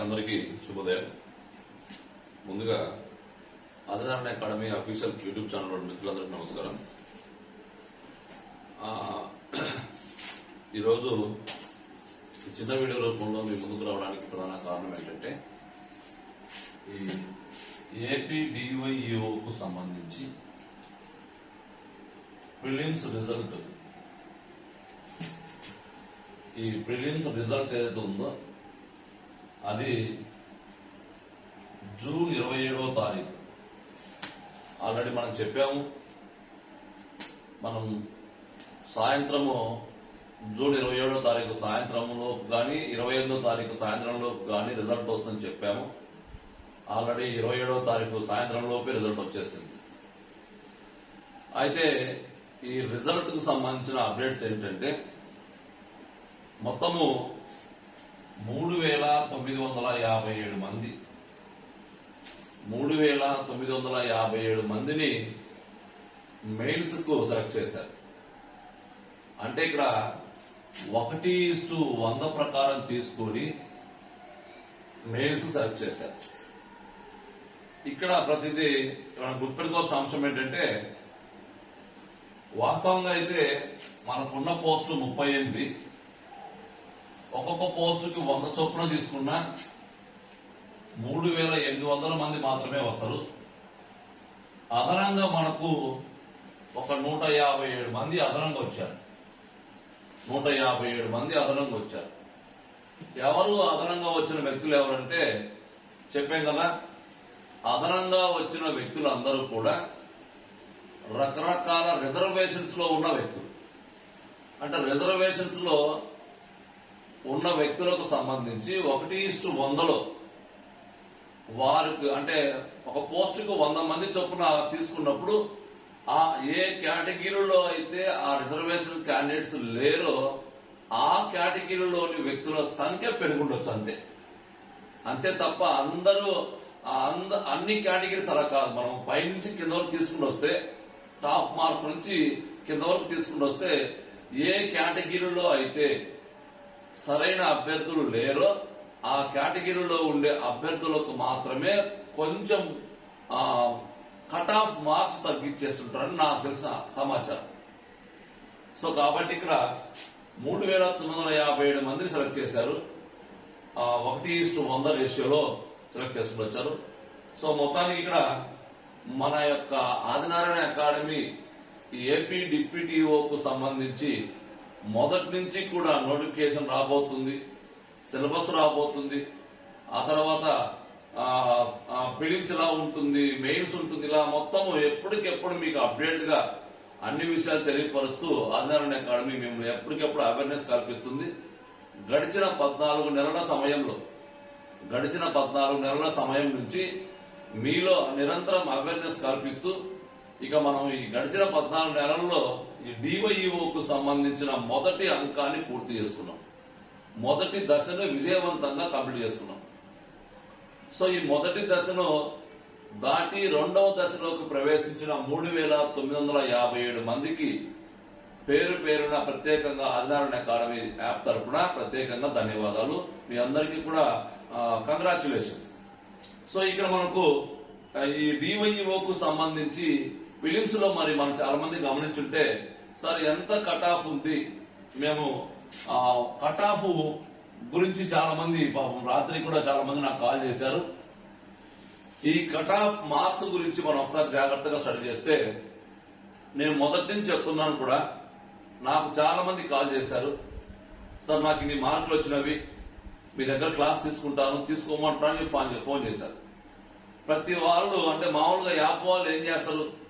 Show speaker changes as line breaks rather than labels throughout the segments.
అందరికీ శుభోదయం. ముందుగా Adinarayana academy official YouTube channel మిత్రులందరికీ నమస్కారం. ఈరోజు ఈ చిన్న వీడియో రూపంలో మీ ముందుకు రావడానికి ప్రధాన కారణం ఏంటంటే ఈ ఏపీ డివైఈఓకు సంబంధించి ప్రిలిమ్స్ రిజల్ట్. ఈ ప్రిలిమ్స్ రిజల్ట్ ఏదైతే ఉందో అది జూన్ ఇరవై ఏడవ తారీఖు. ఆల్రెడీ మనం చెప్పాము మనం సాయంత్రము జూన్ ఇరవై ఏడో తారీఖు సాయంత్రంలో కానీ ఇరవై ఎనిమిదో తారీఖు సాయంత్రంలో కానీ రిజల్ట్ వస్తుందని చెప్పాము. ఆల్రెడీ ఇరవై ఏడవ తారీఖు సాయంత్రంలోపే రిజల్ట్ వచ్చేసింది. అయితే ఈ రిజల్ట్కు సంబంధించిన అప్డేట్స్ ఏంటంటే మొత్తము మూడు వేల తొమ్మిది వందల యాభై ఏడు మంది. మూడు వేల తొమ్మిది వందల యాభై ఏడు మందిని మెయిల్స్కు సెలెక్ట్ చేశారు. అంటే ఇక్కడ ఒకటి ఇస్టు వంద ప్రకారం తీసుకొని మెయిల్స్ సెలెక్ట్ చేశారు. ఇక్కడ ప్రతిదీ మనం గుర్తుపెట్టుకోవాల్సిన అంశం ఏంటంటే వాస్తవంగా అయితే మనకున్న పోస్టు ముప్పై ఎనిమిది ఒక్కొక్క పోస్టుకి వంద చొప్పున తీసుకున్నా మూడు వేల ఎనిమిది వందల మంది మాత్రమే వస్తారు. అదనంగా మనకు ఒక నూట యాభై ఏడు మంది అదనంగా వచ్చారు. నూట యాభై ఏడు మంది అదనంగా వచ్చారు. ఎవరు అదనంగా వచ్చిన వ్యక్తులు ఎవరంటే చెప్పాం కదా అదనంగా వచ్చిన వ్యక్తులందరూ కూడా రకరకాల రిజర్వేషన్స్లో ఉన్న వ్యక్తులు. అంటే రిజర్వేషన్స్లో ఉన్న వ్యక్తులకు సంబంధించి ఒకటి ఇష్టు వందలో. వారికి అంటే ఒక పోస్టుకు వంద మంది చొప్పున తీసుకున్నప్పుడు ఆ ఏ కేటగిరీలో అయితే ఆ రిజర్వేషన్ క్యాండిడేట్స్ లేరో ఆ కేటగిరీలోని వ్యక్తుల సంఖ్య పెరుగుండొచ్చు అంతే. అంతే తప్ప అందరూ ఆ అంద అన్ని కేటగిరీస్ అలా కాదు. మనం పైనుంచి కింద వరకు తీసుకుని వస్తే టాప్ మార్క్ నుంచి కింద వరకు తీసుకుని వస్తే ఏ కేటగిరీలో అయితే సరైన అభ్యర్థులు లేరో ఆ కేటగిరీలో ఉండే అభ్యర్థులకు మాత్రమే కొంచెం కట్ ఆఫ్ మార్క్స్ తగ్గించేస్తుంటారని నాకు తెలిసిన సమాచారం. సో కాబట్టి ఇక్కడ మూడు వేల తొమ్మిది వందల యాభై ఏడు మందిని సెలెక్ట్ చేశారు. ఒకటి ఇస్టు వంద రేషియోలో సెలెక్ట్ చేసుకుని వచ్చారు. సో మొత్తానికి ఇక్కడ మన యొక్క ఆదినారాయణ అకాడమీ ఏపీ డిప్యూటీఓకు సంబంధించి మొదటి నుంచి కూడా నోటిఫికేషన్ రాబోతుంది సిలబస్ రాబోతుంది. ఆ తర్వాత ఫిలిమ్స్ ఇలా ఉంటుంది మెయిల్స్ ఉంటుంది ఇలా మొత్తం ఎప్పటికెప్పుడు మీకు అప్డేట్గా అన్ని విషయాలు తెలియపరుస్తూ ఆదినారాయణ అకాడమీ మేము ఎప్పటికెప్పుడు అవేర్నెస్ కల్పిస్తుంది. గడిచిన పద్నాలుగు నెలల సమయంలో గడిచిన పద్నాలుగు నెలల సమయం నుంచి మీలో నిరంతరం అవేర్నెస్ కల్పిస్తూ ఇక మనం ఈ గడిచిన పద్నాలుగు నెలల్లో ఈ డివైఈఓకు సంబంధించిన మొదటి అంకాన్ని పూర్తి చేసుకున్నాం. మొదటి దశను విజయవంతంగా కంప్లీట్ చేసుకున్నాం. సో ఈ మొదటి దశను దాటి రెండవ దశలోకి ప్రవేశించిన మూడు వేల తొమ్మిది వందల యాభై ఏడు మందికి పేరు పేరున ప్రత్యేకంగా ఆదినారాయణ అకాడమీ యాప్ తరఫున ప్రత్యేకంగా ధన్యవాదాలు. మీ అందరికీ కూడా కంగ్రాచులేషన్స్ సో ఇక్కడ మనకు ఈ డివైఓకు సంబంధించి ఫిలిమ్స్లో మరి మనం చాలా మంది గమనించుంటే సార్ ఎంత కట్ ఆఫ్ ఉంది? మేము కట్ ఆఫ్ గురించి చాలా మంది పాపం రాత్రి కూడా చాలా మంది నాకు కాల్ చేశారు. ఈ కట్ ఆఫ్ మార్క్స్ గురించి మనం ఒకసారి జాగ్రత్తగా స్టడీ చేస్తే నేను మొదటి నుంచి చెప్తున్నాను కూడా నాకు చాలా మంది కాల్ చేశారు. సార్ నాకు ఇన్ని మార్కులు వచ్చినవి మీ దగ్గర క్లాస్ తీసుకుంటాను తీసుకోమంటాను ఫోన్ ఫోన్ చేశారు. ప్రతి వాళ్ళు అంటే మామూలుగా యాప్ వాళ్ళు ఏం చేస్తారు?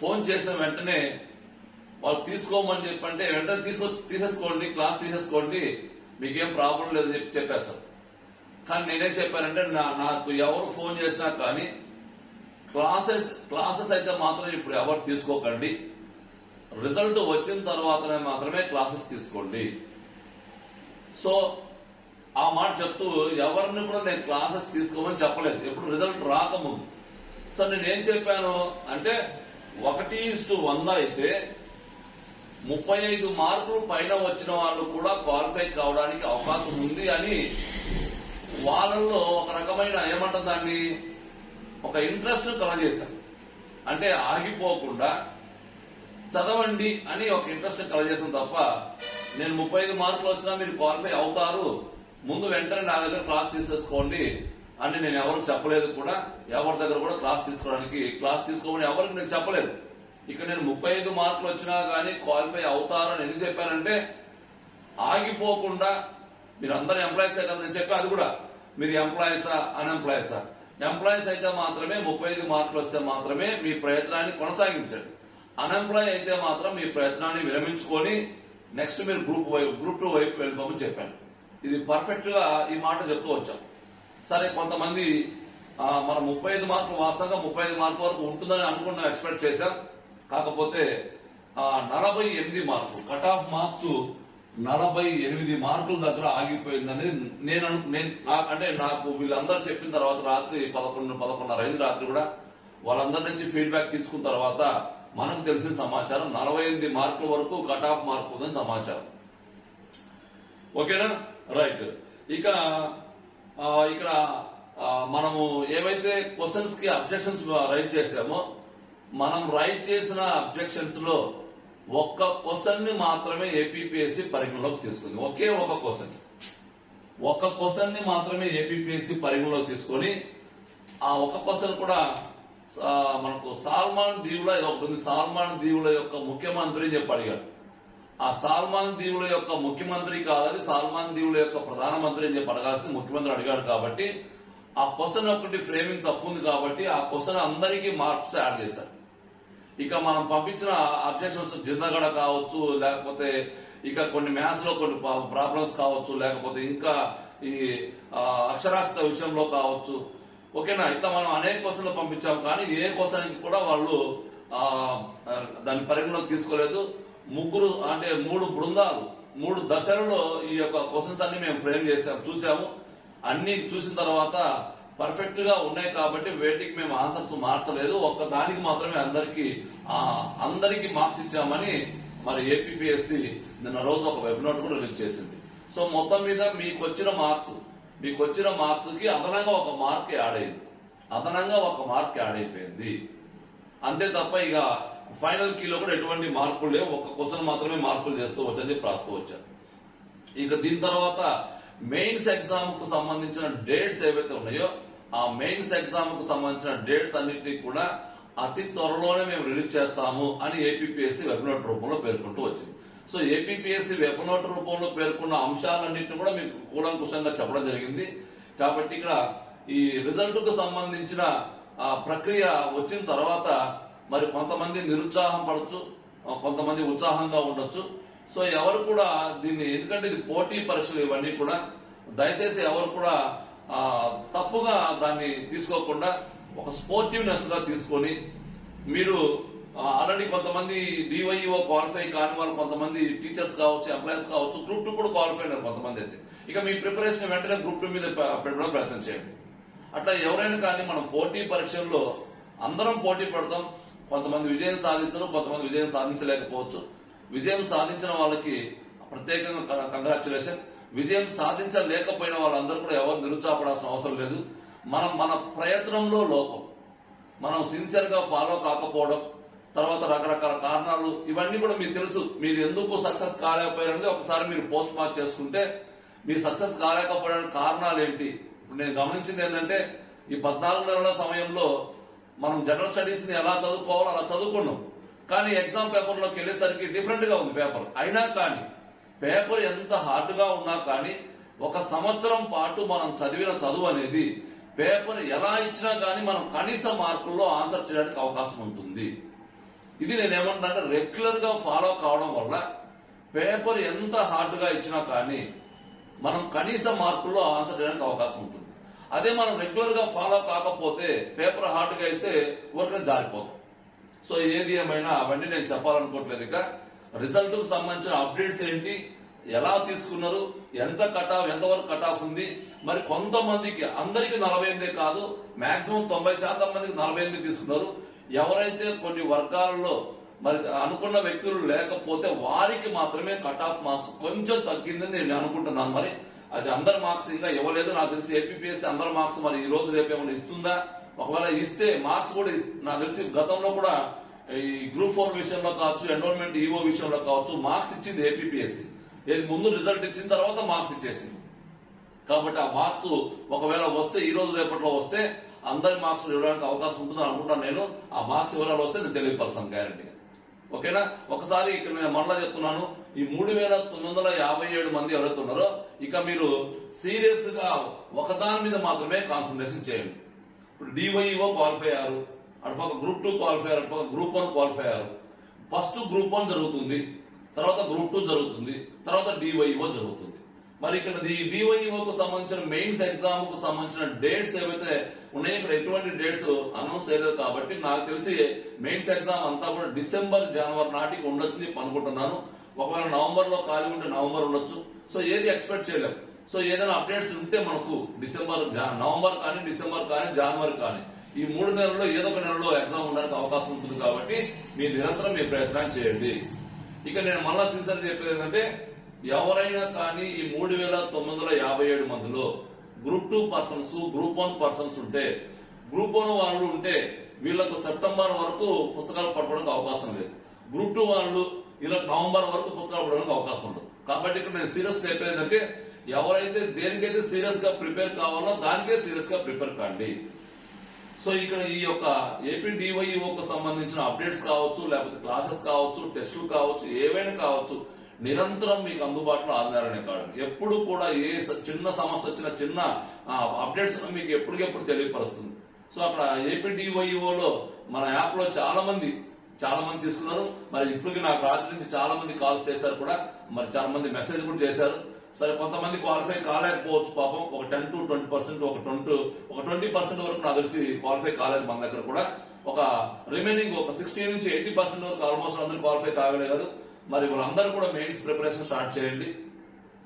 ఫోన్ చేసిన వెంటనే వాళ్ళు తీసుకోమని చెప్పంటే వెంటనే తీసుకో తీసేసుకోండి క్లాస్ తీసేసుకోండి మీకేం ప్రాబ్లం లేదు చెప్పి చెప్పేస్తారు. కానీ నేనేం చెప్పానంటే నా- నాకు ఎవరు ఫోన్ చేసినా కానీ క్లాసెస్ క్లాసెస్ అయితే మాత్రం ఇప్పుడు ఎవరు తీసుకోకండి. రిజల్ట్ వచ్చిన తర్వాతనే మాత్రమే క్లాసెస్ తీసుకోండి. సో ఆ మాట చెప్తూ ఎవరిని కూడా నేను క్లాసెస్ తీసుకోమని చెప్పలేదు. ఎప్పుడు రిజల్ట్ రాకముందు. సో నేను ఏం చెప్పాను అంటే ఒకటి ఇస్టు వంద అయితే ముప్పై ఐదు మార్కులు పైన వచ్చిన వాళ్ళు కూడా క్వాలిఫై కావడానికి అవకాశం ఉంది అని వాళ్ళల్లో ఒక రకమైన ఏమంటారు దాన్ని? ఒక ఇంట్రెస్ట్ కలగజేశారు అంటే ఆగిపోకుండా చదవండి అని ఒక ఇంట్రెస్ట్ కలగజేసాం తప్ప నేను ముప్పై ఐదు మార్కులు వచ్చినా మీరు క్వాలిఫై అవుతారు. ముందు వెంటనే నా దగ్గర క్లాస్ తీసేసుకోండి. అని నేను ఎవరికి చెప్పలేదు కూడా ఎవరి దగ్గర కూడా క్లాస్ తీసుకోవడానికి క్లాస్ తీసుకోమని ఎవరికి నేను చెప్పలేదు. ఇక నేను ముప్పై ఐదు మార్కులు వచ్చినా కానీ క్వాలిఫై అవుతారని ఎందుకు చెప్పానంటే ఆగిపోకుండా మీరు అందరు ఎంప్లాయీస్ కదా నేను చెప్పి అది కూడా. మీరు ఎంప్లాయీసా అన్ఎంప్లాయీసా ఎంప్లాయీస్ అయితే మాత్రమే ముప్పై ఐదు మార్కులు వస్తే మాత్రమే మీ ప్రయత్నాన్ని కొనసాగించండి. అన్ఎంప్లాయ్ అయితే మాత్రం మీ ప్రయత్నాన్ని విరమించుకొని నెక్స్ట్ మీరు గ్రూప్ వైపు గ్రూప్ టూ వైపు వెళ్ళిపోమని చెప్పాను. ఇది పర్ఫెక్ట్గా ఈ మాట చెప్తూ వచ్చాం. సరే కొంతమంది మన ముప్పై ఐదు మార్కులు వాస్తవంగా ముప్పై ఐదు మార్కుల వరకు ఉంటుందని అనుకున్నాం ఎక్స్పెక్ట్ చేశాం. కాకపోతే నలభై ఎనిమిది మార్కులు కట్ ఆఫ్ మార్క్స్ నలభై ఎనిమిది మార్కుల దగ్గర ఆగిపోయిందని నేను అను- నేను అంటే నాకు వీళ్ళందరూ చెప్పిన తర్వాత రాత్రి పదకొండు పదకొండున్నర ఐదు రాత్రి కూడా వాళ్ళందరి నుంచి ఫీడ్బ్యాక్ తీసుకున్న తర్వాత మనకు తెలిసిన సమాచారం నలభై ఎనిమిది మార్కుల వరకు కట్ ఆఫ్ మార్క్ ఉందని సమాచారం. ఓకేనా? రైట్. ఇక ఇక్కడ మనము ఏవైతే క్వశ్చన్స్కి అబ్జెక్షన్స్ రైట్ చేసామో మనం రైట్ చేసిన అబ్జెక్షన్స్లో ఒక్క క్వశ్చన్ని మాత్రమే ఏపీపీఎస్సీ పరిగణలోకి తీసుకుంది. ఒకే ఒక క్వశ్చన్ ఒక్క క్వశ్చన్ని మాత్రమే ఏపీపీఎస్సీ పరిగణలోకి తీసుకొని ఆ ఒక క్వశ్చన్ కూడా మనకు సాల్మాన్ దీవుల ఇది ఒకటి ఉంది. సాల్మాన్ దీవుల యొక్క ముఖ్యమంత్రి అని చెప్పి అడిగాడు. ఆ సాల్మాన్ దీవుల యొక్క ముఖ్యమంత్రి కాదని సాల్మాన్ దీవుల యొక్క ప్రధానమంత్రి అని చెప్పి అడగాల్సింది ముఖ్యమంత్రి అడిగాడు కాబట్టి ఆ క్వశ్చన్ ఒకటి ఫ్రేమింగ్ తప్పు ఉంది కాబట్టి ఆ క్వశ్చన్ అందరికీ మార్క్స్ యాడ్ చేశారు. ఇక మనం పంపించిన అబ్జెక్షన్స్ జిందగడ కావచ్చు లేకపోతే ఇక కొన్ని మ్యాథ్స్లో కొన్ని ప్రాబ్లమ్స్ కావచ్చు లేకపోతే ఇంకా ఈ అక్షరాస్యత విషయంలో కావచ్చు. ఓకేనా? ఇట్లా మనం అనేక క్వశ్చన్లు పంపించాం కానీ ఏ క్వశ్చన్ కూడా వాళ్ళు దాన్ని పరిగణలోకి తీసుకోలేదు. ముగ్గురు అంటే మూడు బృందాలు మూడు దశలలో ఈ యొక్క క్వశ్చన్స్ అన్ని మేము ఫ్రేమ్ చేసాము చూసాము. అన్ని చూసిన తర్వాత పర్ఫెక్ట్గా ఉన్నాయి కాబట్టి వేటికి మేము ఆన్సర్స్ మార్చలేదు. ఒక్క దానికి మాత్రమే అందరికి అందరికి మార్క్స్ ఇచ్చామని మరి ఏపీఎస్సి నిన్న రోజు ఒక వెబ్ నోట్ కూడా రిలీజ్ చేసింది. సో మొత్తం మీద మీకు వచ్చిన మార్క్స్ మీకు వచ్చిన మార్క్స్కి అదనంగా ఒక మార్క్ యాడ్ అయింది. అదనంగా ఒక మార్క్ యాడ్ అయిపోయింది. అంతే తప్ప ఇక ఫైనల్ కీలో కూడా ఎటువంటి మార్పులు లేవు. ఒక క్వశ్చన్ మాత్రమే మార్పులు చేస్తూ వచ్చని రాస్తూ వచ్చారు. ఇక దీని తర్వాత మెయిన్స్ ఎగ్జామ్కు సంబంధించిన డేట్స్ ఏవైతే ఉన్నాయో ఆ మెయిన్స్ ఎగ్జామ్కు సంబంధించిన డేట్స్ అన్నిటినీ కూడా అతి త్వరలోనే మేము రిలీజ్ చేస్తాము అని ఏపీపీఎస్సీ వెబ్నోట్ రూపంలో పేర్కొంటూ వచ్చింది. సో ఏపీపీఎస్సీ వెబ్నోట్ రూపంలో పేర్కొన్న అంశాలన్నింటినీ కూడా మీకు కూలంకుషంగా చెప్పడం జరిగింది. కాబట్టి ఇక్కడ ఈ రిజల్ట్కు సంబంధించిన ఆ, ప్రక్రియ వచ్చిన తర్వాత మరి కొంతమంది నిరుత్సాహం పడచ్చు కొంతమంది ఉత్సాహంగా ఉండొచ్చు. సో ఎవరు కూడా దీన్ని ఎందుకంటే ఇది పోటీ పరీక్షలు ఇవన్నీ కూడా దయచేసి ఎవరు కూడా ఆ, తప్పుగా దాన్ని తీసుకోకుండా ఒక స్పోర్టివ్నెస్గా తీసుకొని మీరు ఆల్రెడీ కొంతమంది డివైఓ క్వాలిఫై కాని వాళ్ళు కొంతమంది టీచర్స్ కావచ్చు ఎంప్లాయీస్ కావచ్చు గ్రూప్ టూ కూడా క్వాలిఫై అయినారు కొంతమంది అయితే. ఇక మీ ప్రిపరేషన్ వెంటనే గ్రూప్ టూ మీద పెట్టడం ప్రయత్నం చేయండి. అట్లా ఎవరైనా కానీ మనం పోటీ పరీక్షల్లో అందరం పోటీ పడతాం. కొంతమంది విజయం సాధిస్తారు కొంతమంది విజయం సాధించలేకపోవచ్చు. విజయం సాధించిన వాళ్ళకి ప్రత్యేకంగా కంగ్రాచులేషన్. విజయం సాధించలేకపోయిన వాళ్ళందరూ కూడా ఎవరు నిరుత్సాహపడాల్సిన అవసరం లేదు. మనం మన ప్రయత్నంలో లోపం. మనం సిన్సియర్గా ఫాలో కాకపోవడం తర్వాత రకరకాల కారణాలు ఇవన్నీ కూడా మీకు తెలుసు. మీరు ఎందుకు సక్సెస్ కాలేకపోయారనేది ఒకసారి మీరు పోస్ట్ మార్క్ చేసుకుంటే మీరు సక్సెస్ కాలేకపోవడానికి కారణాలు ఏంటి? ఇప్పుడు నేను గమనించింది ఏంటంటే ఈ పద్నాలుగు నెలల సమయంలో మనం జనరల్ స్టడీస్ని ఎలా చదువుకోవాలో అలా చదువుకున్నాం. కానీ ఎగ్జామ్ పేపర్లోకి వెళ్ళేసరికి డిఫరెంట్గా ఉంది పేపర్ అయినా కానీ పేపర్ ఎంత హార్డ్గా ఉన్నా కానీ ఒక సంవత్సరం పాటు మనం చదివిన చదువు అనేది పేపర్ ఎలా ఇచ్చినా కానీ మనం కనీస మార్కుల్లో ఆన్సర్ చేయడానికి అవకాశం ఉంటుంది. ఇది నేను ఏమంటున్నా రెగ్యులర్గా ఫాలో కావడం వల్ల పేపర్ ఎంత హార్డ్గా ఇచ్చినా కానీ మనం కనీస మార్కుల్లో ఆన్సర్ చేయడానికి అవకాశం ఉంటుంది. అదే మనం రెగ్యులర్గా ఫాలో కాకపోతే పేపర్ హార్డ్గా ఇస్తే వర్క్ జారిపోతాం. సో ఏది ఏమైనా అవన్నీ నేను చెప్పాలనుకోవట్లేదు ఇక. రిజల్ట్కు సంబంధించిన అప్డేట్స్ ఏంటి? ఎలా తీసుకున్నారు? ఎంత కట్ ఆఫ్ ఎంతవరకు కట్ ఆఫ్ ఉంది? మరి కొంతమందికి అందరికి నలభై ఎనిమిది కాదు మాక్సిమం తొంభై శాతం మందికి నలభై ఎనిమిది తీసుకున్నారు. ఎవరైతే కొన్ని వర్గాలలో మరి అనుకున్న వ్యక్తులు లేకపోతే వారికి మాత్రమే కట్ ఆఫ్ మార్క్స్ కొంచెం తగ్గిందని నేను అనుకుంటున్నాను. మరి అది అందరి మార్క్స్ ఇంకా ఇవ్వలేదు. నాకు తెలిసి ఏపీఎస్సీ అందరి మార్క్స్ మరి ఈ రోజు రేపు ఏమైనా ఇస్తుందా? ఒకవేళ ఇస్తే మార్క్స్ కూడా నాకు తెలిసి గతంలో కూడా ఈ గ్రూప్ ఫోర్ విషయంలో కావచ్చు ఎన్రోల్మెంట్ ఈఓ విషయంలో కావచ్చు మార్క్స్ ఇచ్చింది ఏపీఎస్సీ ఏది ముందు రిజల్ట్ ఇచ్చిన తర్వాత మార్క్స్ ఇచ్చేసింది. కాబట్టి ఆ మార్క్స్ ఒకవేళ వస్తే ఈ రోజు రేపట్లో వస్తే అందరి మార్క్స్ ఇవ్వడానికి అవకాశం ఉంటుందని అనుకుంటాను నేను. ఆ మార్క్స్ వివరాలు వస్తే నేను తెలియపరుస్తాను గ్యారంటీ ఓకేనా? ఒకసారి ఇక్కడ నేను మరలా చెప్తున్నాను. ఈ మూడు వేల తొమ్మిది వందల యాభై ఏడు మంది ఎవరైతే ఉన్నారో ఇక మీరు సీరియస్గా ఒకదాని మీద మాత్రమే కాన్సన్ట్రేషన్ చేయండి. ఇప్పుడు డివైఓ క్వాలిఫై అయ్యారు. అటుపక్క గ్రూప్ టూ క్వాలిఫై అయ్యారు. అటుపక్క గ్రూప్ వన్ క్వాలిఫై అయ్యారు. ఫస్ట్ గ్రూప్ వన్ జరుగుతుంది. తర్వాత గ్రూప్ టూ జరుగుతుంది. తర్వాత డివైఓ జరుగుతుంది. మరి ఇక్కడ ఈ డివైఓకు సంబంధించిన మెయిన్స్ ఎగ్జామ్కు సంబంధించిన డేట్స్ ఏవైతే ఉన్నాయో ఇక్కడ ఎటువంటి డేట్స్ అనౌన్స్ చేయలేదు కాబట్టి నాకు తెలిసి మెయిన్స్ ఎగ్జామ్ అంతా కూడా డిసెంబర్ జనవరి నాటికి ఉండొచ్చు నేను అనుకుంటున్నాను ఒకవేళ నవంబర్లో ఖాళీ ఉంటే నవంబర్ ఉండొచ్చు. సో ఏది ఎక్స్పెక్ట్ చేయలేము సో ఏదైనా అప్డేట్స్ ఉంటే మనకు డిసెంబర్ జా- నవంబర్ కానీ డిసెంబర్ కానీ జనవరి కానీ ఈ మూడు నెలల్లో ఏదో ఒక నెలలో ఎగ్జామ్ ఉండడానికి అవకాశం ఉంటుంది కాబట్టి మీరు నిరంతరం మీ ప్రయత్నం చేయండి. ఇక నేను మళ్ళా సిన్సర్ చెప్పేది ఏంటంటే ఎవరైనా కానీ ఈ మూడు వేల తొమ్మిది వందల యాభై ఏడు మందిలో group two persons group one persons ఉంటే గ్రూప్ వన్ వాళ్ళు ఉంటే వీళ్ళకు సెప్టెంబర్ వరకు పుస్తకాలు పట్టుకోవడానికి అవకాశం లేదు. గ్రూప్ టూ వాళ్ళు ఇలా నవంబర్ వరకు పుస్తకాలు పడడానికి అవకాశం ఉండదు. కాబట్టి ఇక్కడ నేను సీరియస్ చెప్పేదంటే ఎవరైతే దేనికైతే సీరియస్గా ప్రిపేర్ కావాలో దానికే సీరియస్గా ప్రిపేర్ కాండి. సో ఇక్కడ ఈ యొక్క ఏపీ డివైఓకు సంబంధించిన అప్డేట్స్ కావచ్చు లేకపోతే క్లాసెస్ కావచ్చు టెస్టులు కావచ్చు ఏవైనా కావచ్చు నిరంతరం మీకు అందుబాటులో ఆధారణ కాదు ఎప్పుడు కూడా ఏ స- చిన్న సమస్య వచ్చిన చిన్న అప్డేట్స్ మీకు ఎప్పటికెప్పుడు తెలియపరుస్తుంది. సో అక్కడ ఏపీడివైఓలో మన యాప్లో చాలా మంది చాలా మంది తీసుకున్నారు. మరి ఇప్పటికి నాకు రాత్రి నుంచి చాలా మంది కాల్స్ చేశారు కూడా. మరి చాలా మంది మెసేజ్ కూడా చేశారు. సరే కొంతమంది క్వాలిఫై కాలేకపోవచ్చు పాపం. ఒక టెన్ టు ట్వంటీ పర్సెంట్ ఒక ట్వంటీ ఒక ట్వంటీ పర్సెంట్ వరకు నాకు తెలిసి క్వాలిఫై కాలేదు మన దగ్గర కూడా. ఒక రిమైనింగ్ ఒక సిక్స్టీ నుంచి ఎయిటీ పర్సెంట్ వరకు ఆల్మోస్ట్ అందరూ క్వాలిఫై కాగలే కాదు. మరి వాళ్ళందరూ కూడా మెయిన్స్ ప్రిపరేషన్ స్టార్ట్ చేయండి.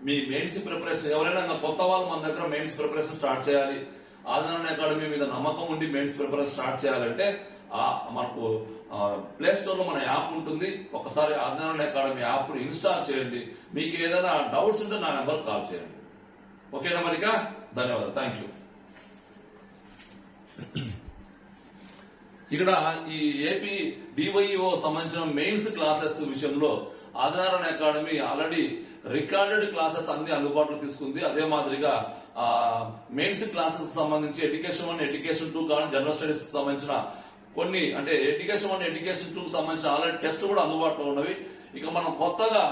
మీ మెయిన్స్ ప్రిపరేషన్ ఎవరైనా ఇంకా కొత్త వాళ్ళు మన దగ్గర మెయిన్స్ ప్రిపరేషన్ స్టార్ట్ చేయాలి. ఆదరణ అకాడమీ మీద నమ్మకం ఉండి మెయిన్స్ ప్రిపరేషన్ స్టార్ట్ చేయాలంటే మనకు ప్లే స్టోర్లో మన యాప్ ఉంటుంది. ఒకసారి ఆదరణ అకాడమీ యాప్ ఇన్స్టాల్ చేయండి. మీకు ఏదైనా డౌట్స్ ఉంటే నా నెంబర్ కాల్ చేయండి. ఓకేనా మరిక ధన్యవాదాలు. థ్యాంక్ యూ ఇక్కడ ఈ ఏపీ డివైఓ సంబంధించిన మెయిన్స్ క్లాసెస్ విషయంలో ఆధారణ అకాడమీ ఆల్రెడీ రికార్డెడ్ క్లాసెస్ అన్ని అందుబాటులో తీసుకుంది. అదే మాదిరిగా మెయిన్స్ క్లాసెస్ సంబంధించి ఎడ్యుకేషన్ వన్ ఎడ్యుకేషన్ టూ కానీ జనరల్ స్టడీస్ సంబంధించిన కొన్ని అంటే ఎడ్యుకేషన్ వన్ ఎడ్యుకేషన్ టూ సంబంధించిన ఆల్రెడీ టెస్ట్ కూడా అందుబాటులో ఉన్నవి. ఇక మనం కొత్తగా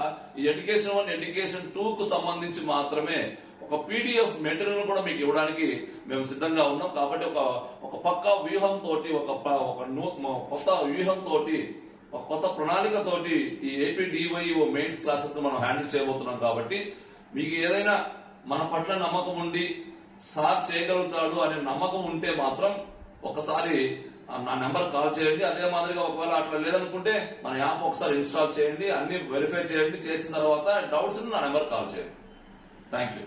ఈ ఎడ్యుకేషన్ వన్ ఎడ్యుకేషన్ టూ కు సంబంధించి మాత్రమే ఒక పీడిఎఫ్ మెటీరియల్ కూడా మీకు ఇవ్వడానికి మేము సిద్ధంగా ఉన్నాం. కాబట్టి ఒక ఒక పక్క వ్యూహంతో ఒక ఒక కొత్త వ్యూహంతో ఒక కొత్త ప్రణాళికతోటి ఈ ఏపీ డివైఓ మెయిన్స్ క్లాసెస్ మనం హ్యాండిల్ చేయబోతున్నాం కాబట్టి మీకు ఏదైనా మన పట్ల నమ్మకం ఉండి సార్ చేయగలుగుతాడు అనే నమ్మకం ఉంటే మాత్రం ఒకసారి నా నెంబర్ కాల్ చేయండి. అదే మాదిరిగా ఒకవేళ అట్లా లేదనుకుంటే మన యాప్ ఒకసారి ఇన్స్టాల్ చేయండి. అన్ని వెరిఫై చేయండి. చేసిన తర్వాత డౌట్స్ నా నెంబర్ కాల్ చేయండి. Thank you